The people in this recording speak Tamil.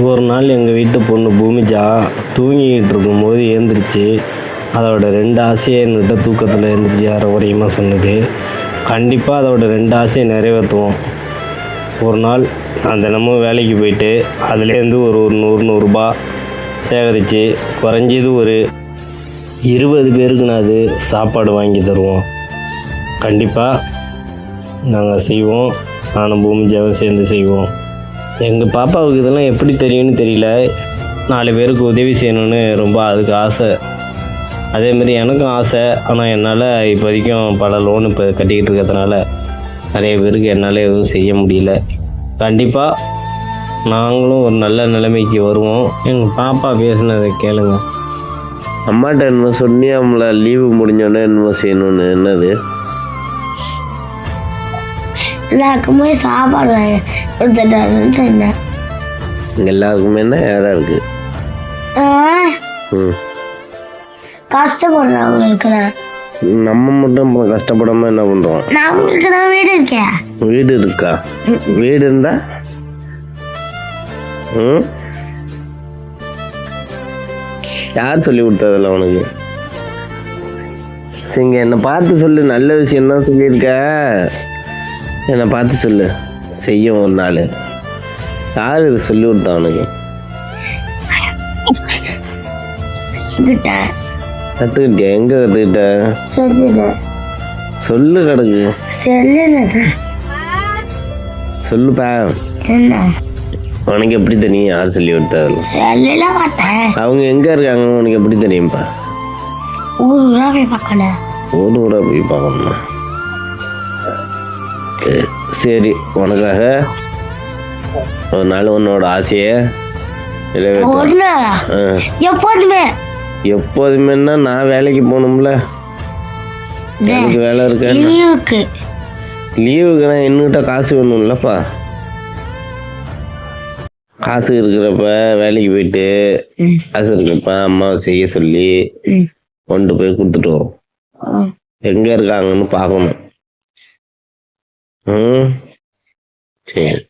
ஒரு நாள் எங்கள் வீட்டு பொண்ணு பூமிஜா தூங்கிக்கிட்டு இருக்கும்போது ஏந்திரிச்சு அதோட ரெண்டு ஆசையை என்கிட்ட தூக்கத்தில் எழுந்திரிச்சு யார குறையுமா சொன்னது. கண்டிப்பாக அதோட ரெண்டு ஆசையை நிறைவேற்றுவோம். ஒரு நாள் நான் தினமும் வேலைக்கு போயிட்டு அதுலேருந்து ஒரு ஒரு நூறு நூறுரூபா சேகரித்து குறைஞ்சது ஒரு இருபது பேருக்கு நான் அது சாப்பாடு வாங்கி தருவோம். கண்டிப்பாக நாங்கள் செய்வோம். நானும் பூமிஜாவும் சேர்ந்து செய்வோம். எங்கள் பாப்பாவுக்கு இதெல்லாம் எப்படி தெரியும்னு தெரியல. நாலு பேருக்கு உதவி செய்யணும்னு ரொம்ப அதுக்கு ஆசை. அதேமாரி எனக்கும் ஆசை. ஆனால் என்னால் இப்போதைக்கும் பல லோன் இப்போ கட்டிக்கிட்டு இருக்கிறதுனால நிறைய பேருக்கு என்னால் எதுவும் செய்ய முடியல. கண்டிப்பாக நாங்களும் ஒரு நல்ல நிலைமைக்கு வருவோம். எங்கள் பாப்பா பேசுனதை கேளுங்க. அம்மாட்ட என்னமோ சொன்னியாம்ல லீவு முடிஞ்சோடனே என்னமோ செய்யணும்னு. என்னது? எல்லாருக்குமே சாப்பாடு கொடுத்துட்டாருன்னு சொன்னேன். எல்லாருக்குமே என்ன யாரா இருக்கு? கஷ்டப்படுறவங்களுக்கு தான் நம்ம மட்டும் கஷ்டப்படாம என்ன பண்றோம்? நம்மளுக்கு தான் வீடு இருக்கே. வீடு இருக்கா? வீடு இருந்தா? யார் சொல்லி கொடுத்ததில்ல உனக்கு? சரிங்க என்னை பார்த்து சொல்லு. நல்ல விஷயம் தான் சொல்லியிருக்க. என்னை பார்த்து சொல்லு. செய்யும் ஒரு நாள். யார் இது சொல்லி கொடுத்தா உனக்கு? கிட்ட கற்றுக்கிட்டியா எங்கே கற்றுக்கிட்ட சொல்லு கிடக்கு சொல்லுப்பா. உனக்கு எப்படி தெரியும் யார் சொல்லி மாட்டேன் அவங்க எங்கே இருக்காங்க உனக்கு எப்படி தெரியும்ப்பா ஊர் ஊரா போய் பார்க்கணும். ஊர் ஊரா போய் பார்க்கணுமா? சரி, உனக்காக ஒரு நாள் உன்னோட ஆசையை எப்போதுமே? எப்போதுமேன்னா நான் வேலைக்கு போகணும்ல. எனக்கு வேலை இருக்க லீவுக்கு லீவுக்கு. நான் என்கிட்ட காசு வேணும்லப்பா. காசு இருக்கிறப்ப வேலைக்கு போயிட்டு. காசு இருக்கிறப்ப அம்மாவை செய்ய சொல்லி. கொண்டு போய் கொடுத்துட்டோம். எங்க இருக்காங்கன்னு பார்க்கணும். ம் சரி